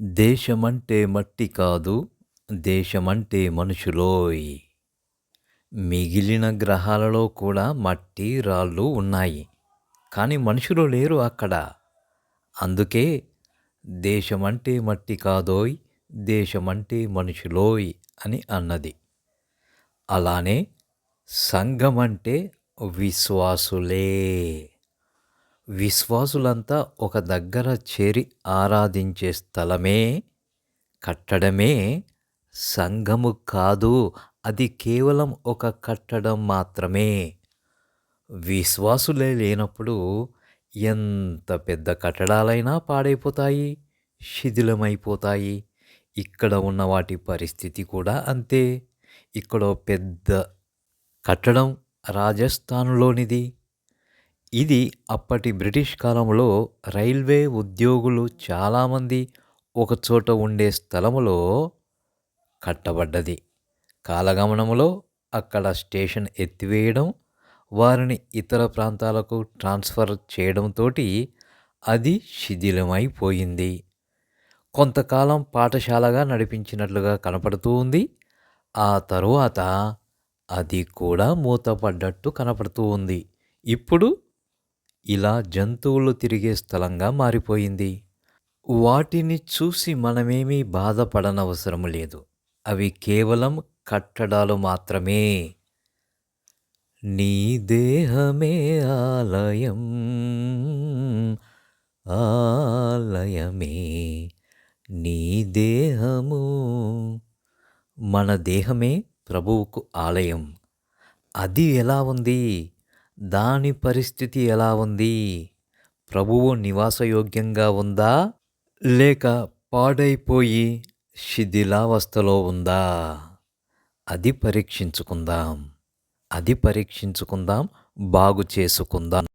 దేశమంటే మట్టి కాదు దేశమంటే మనుషులోయ్. మిగిలిన గ్రహాలలో కూడా మట్టి రాళ్ళు ఉన్నాయి కానీ మనుషులు లేరు అక్కడ. అందుకే దేశమంటే మట్టి కాదోయ్ దేశమంటే మనుషులోయ్ అని అన్నది. అలానే సంఘమంటే విశ్వాసులే. విశ్వాసులంతా ఒక దగ్గర చేరి ఆరాధించే స్థలమే కట్టడమే సంఘము కాదు అది కేవలం ఒక కట్టడం మాత్రమే. విశ్వాసులే లేనప్పుడు ఎంత పెద్ద కట్టడాలైనా పాడైపోతాయి శిథిలమైపోతాయి. ఇక్కడ ఉన్న వాటి పరిస్థితి కూడా అంతే. ఇక్కడ పెద్ద కట్టడం రాజస్థాన్లోనిది. ఇది అప్పటి బ్రిటిష్ కాలంలో రైల్వే ఉద్యోగులు చాలామంది ఒకచోట ఉండే స్థలములో కట్టబడ్డది. కాలగమనంలో అక్కడ స్టేషన్ ఎత్తివేయడం వారిని ఇతర ప్రాంతాలకు ట్రాన్స్ఫర్ చేయడంతో అది శిథిలమైపోయింది. కొంతకాలం పాఠశాలగా నడిపించినట్లుగా కనపడుతూ ఉంది. ఆ తరువాత అది కూడా మూతపడ్డట్టు కనపడుతూ ఉంది. ఇప్పుడు ఇలా జంతువులు తిరిగే స్థలంగా మారిపోయింది. వాటిని చూసి మనమేమీ బాధపడనవసరం లేదు. అవి కేవలం కట్టడాలు మాత్రమే. నీ దేహమే ఆలయం. ఆలయమే. నీ దేహము. మన దేహమే ప్రభువుకు ఆలయం. అది ఎలా ఉంది? దాని పరిస్థితి ఎలా ఉంది? ప్రభువు నివాసయోగ్యంగా ఉందా? లేక పాడైపోయి శిథిలావస్థలో ఉందా? అది పరీక్షించుకుందాం. అది పరీక్షించుకుందాం. బాగు చేసుకుందాం.